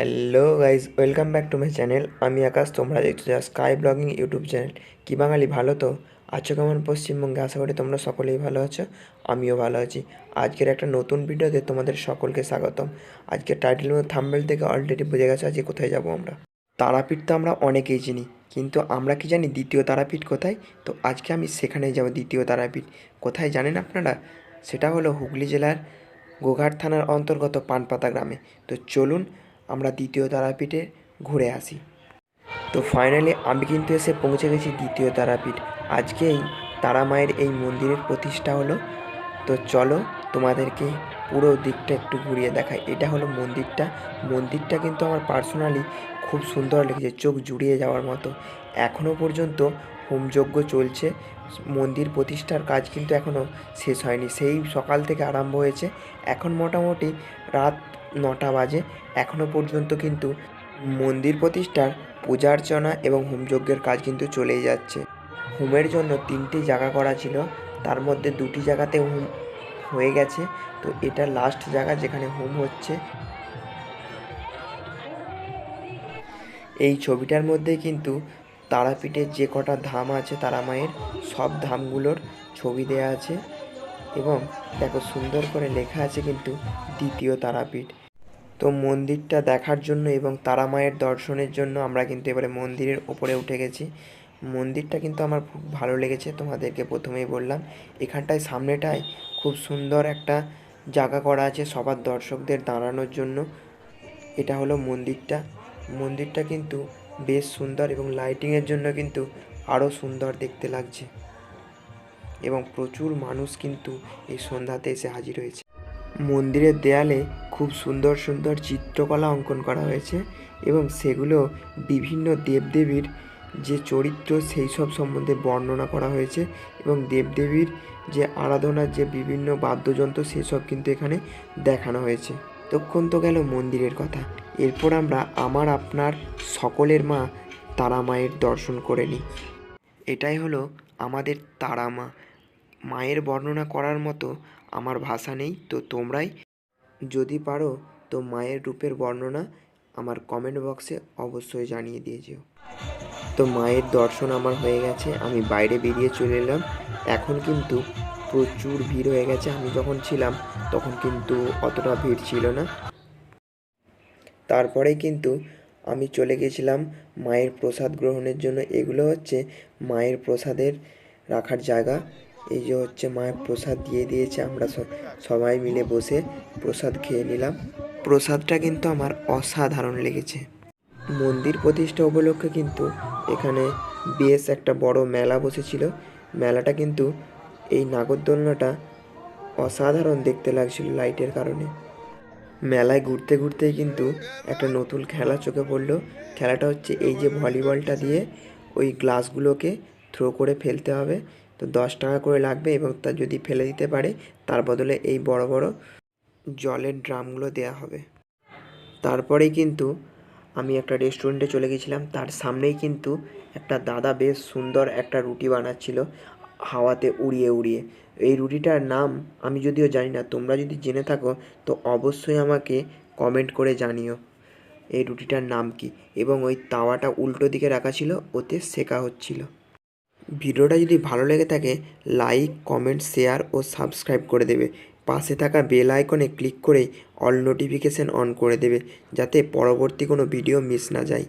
Hello guys welcome back to my channel আমি আকাশ, তোমরা দেখছ যা স্কাই ব্লগিং ইউটিউব চ্যানেল কি বাঙালি, ভালো তো? আছো কেমন পশ্চিমবঙ্গে? আশা করি তোমরা সকলেই ভালো আছো। আমিও ভালো আছি। আজকের একটা নতুন ভিডিওতে তোমাদের সকলকে স্বাগতম। আজকের টাইটেল থাম্বেল থেকে অলরেডি বুঝে গেছে আজকে কোথায় যাব আমরা। তারাপীঠ তো আমরা অনেকেই চিনি, কিন্তু আমরা কি জানি দ্বিতীয় তারাপীঠ কোথায়? তো আজকে আমি সেখানেই যাব দ্বিতীয় তারাপীঠ। কোথায় জানেন আপনারা? সেটা হলো হুগলি জেলার গোঘাট থানার অন্তর্গত পানপাতা গ্রামে। তো চলুন আমরা দ্বিতীয় তারাপীঠে ঘুরে আসি। তো ফাইনালি আমি কিন্তু এসে পৌঁছে গেছি দ্বিতীয় তারাপীঠ। আজকে এই তারা মায়ের এই মন্দিরের প্রতিষ্ঠা হলো। তো চলো তোমাদেরকে পুরো দিকটা একটু ঘুরিয়ে দেখাই। এটা হলো মন্দিরটা। মন্দিরটা কিন্তু আমার পার্সোনালি খুব সুন্দর লেগেছে, চোখ জুড়িয়ে যাওয়ার মতো। এখনও পর্যন্ত হোমযজ্ঞ চলছে। মন্দির প্রতিষ্ঠার কাজ কিন্তু এখনও শেষ হয়নি। সেই সকাল থেকে আরম্ভ হয়েছে। এখন মোটামুটি রাত নটা বাজে। এখনও পর্যন্ত কিন্তু মন্দির প্রতিষ্ঠার পূজা অর্চনা এবং হোমযজ্ঞের কাজ কিন্তু চলেই যাচ্ছে। হোমের জন্য তিনটি জায়গা করা ছিল, তার মধ্যে দুটি জায়গাতে হোম হয়ে গেছে। তো এটা লাস্ট জায়গা যেখানে হোম হচ্ছে। এই ছবিটার মধ্যে কিন্তু তারাপীঠের যে কটা ধাম আছে তারা মায়ের সব ধামগুলোর ছবি দেওয়া আছে। এবং দেখো সুন্দর করে লেখা আছে কিন্তু দ্বিতীয় তারাপীঠ। তো মন্দিরটা দেখার জন্য এবং তারা মায়ের দর্শনের জন্য আমরা কিন্তু এবারে মন্দিরের ওপরে উঠে গেছি। মন্দিরটা কিন্তু আমার খুব ভালো লেগেছে, তোমাদেরকে প্রথমেই বললাম। এখানটায় সামনেটায় খুব সুন্দর একটা জায়গা করা আছে সবার দর্শকদের দাঁড়ানোর জন্য। এটা হলো মন্দিরটা। মন্দিরটা কিন্তু বেশ সুন্দর এবং লাইটিংয়ের জন্য কিন্তু আরও সুন্দর দেখতে লাগছে। এবং প্রচুর মানুষ কিন্তু এই সন্ধ্যাতে এসে হাজির হয়েছে। মন্দিরের দেয়ালে খুব সুন্দর সুন্দর চিত্রকলা অঙ্কন করা হয়েছে এবং সেগুলো বিভিন্ন দেবদেবীর যে চরিত্র সেই সব সম্বন্ধে বর্ণনা করা হয়েছে এবং দেবদেবীর যে আরাধনার যে বিভিন্ন বাদ্যযন্ত্র সেসব কিন্তু এখানে দেখানো হয়েছে। তখন তো গেল মন্দিরের কথা। এরপর আমরা আমার আপনার সকলের মা তারা মায়ের দর্শন করে নিই। এটাই হলো আমাদের তারা মা মায়ের বর্ণনা করার মতো আমার ভাষা নেই, তো তোমরাই যদি পারো, তো মায়ের রূপের বর্ণনা আমার কমেন্ট বক্সে অবশ্যই জানিয়ে দিয়ে যেও। তো মায়ের দর্শন আমার হয়ে গেছে, আমি বাইরে বেরিয়ে চলে এলাম। এখন কিন্তু প্রচুর ভিড় হয়ে গেছে, আমি যখন ছিলাম তখন কিন্তু অতটা ভিড় ছিল না। তারপরে কিন্তু আমি চলে গেছিলাম মায়ের প্রসাদ গ্রহণের জন্য। এগুলো হচ্ছে মায়ের প্রসাদের রাখার জায়গা। এই যে হচ্ছে মায়ের প্রসাদ দিয়ে দিয়েছে, আমরা সবাই মিলে বসে প্রসাদ খেয়ে নিলাম। প্রসাদটা কিন্তু আমার অসাধারণ লেগেছে। মন্দির প্রতিষ্ঠা উপলক্ষে কিন্তু এখানে বেশ একটা বড় মেলা বসেছিল। মেলাটা কিন্তু এই নাগরদোলনাটা অসাধারণ দেখতে লাগছিল লাইটের কারণে। মেলায় ঘুরতে ঘুরতেই কিন্তু একটা নতুন খেলা চোখে পড়ল। খেলাটা হচ্ছে এই যে ভলিবলটা দিয়ে ওই গ্লাসগুলোকে থ্রো করে ফেলতে হবে। তো দশ টাকা করে লাগবে এবং তা যদি ফেলে দিতে পারে, তার বদলে এই বড় বড় জলের ড্রামগুলো দেয়া হবে। তারপরেই কিন্তু আমি একটা রেস্টুরেন্টে চলে গেছিলাম। তার সামনেই কিন্তু একটা দাদা বেশ সুন্দর একটা রুটি বানাচ্ছিল হাওয়াতে উড়িয়ে উড়িয়ে। এই রুটিটার নাম আমি যদিও জানি না, তোমরা যদি জেনে থাকো, তো অবশ্যই আমাকে কমেন্ট করে জানিও এই রুটিটার নাম কি। এবং ওই তাওয়াটা উল্টো দিকে রাখা ছিল, ওতে সেকা হচ্ছিল। ভিডিওটা যদি ভালো লেগে থাকে লাইক কমেন্ট শেয়ার ও সাবস্ক্রাইব করে দেবে। পাশে থাকা বেল আইকনে ক্লিক করে অল নোটিফিকেশন অন করে দেবে, যাতে পরবর্তী কোনো ভিডিও মিস না যায়।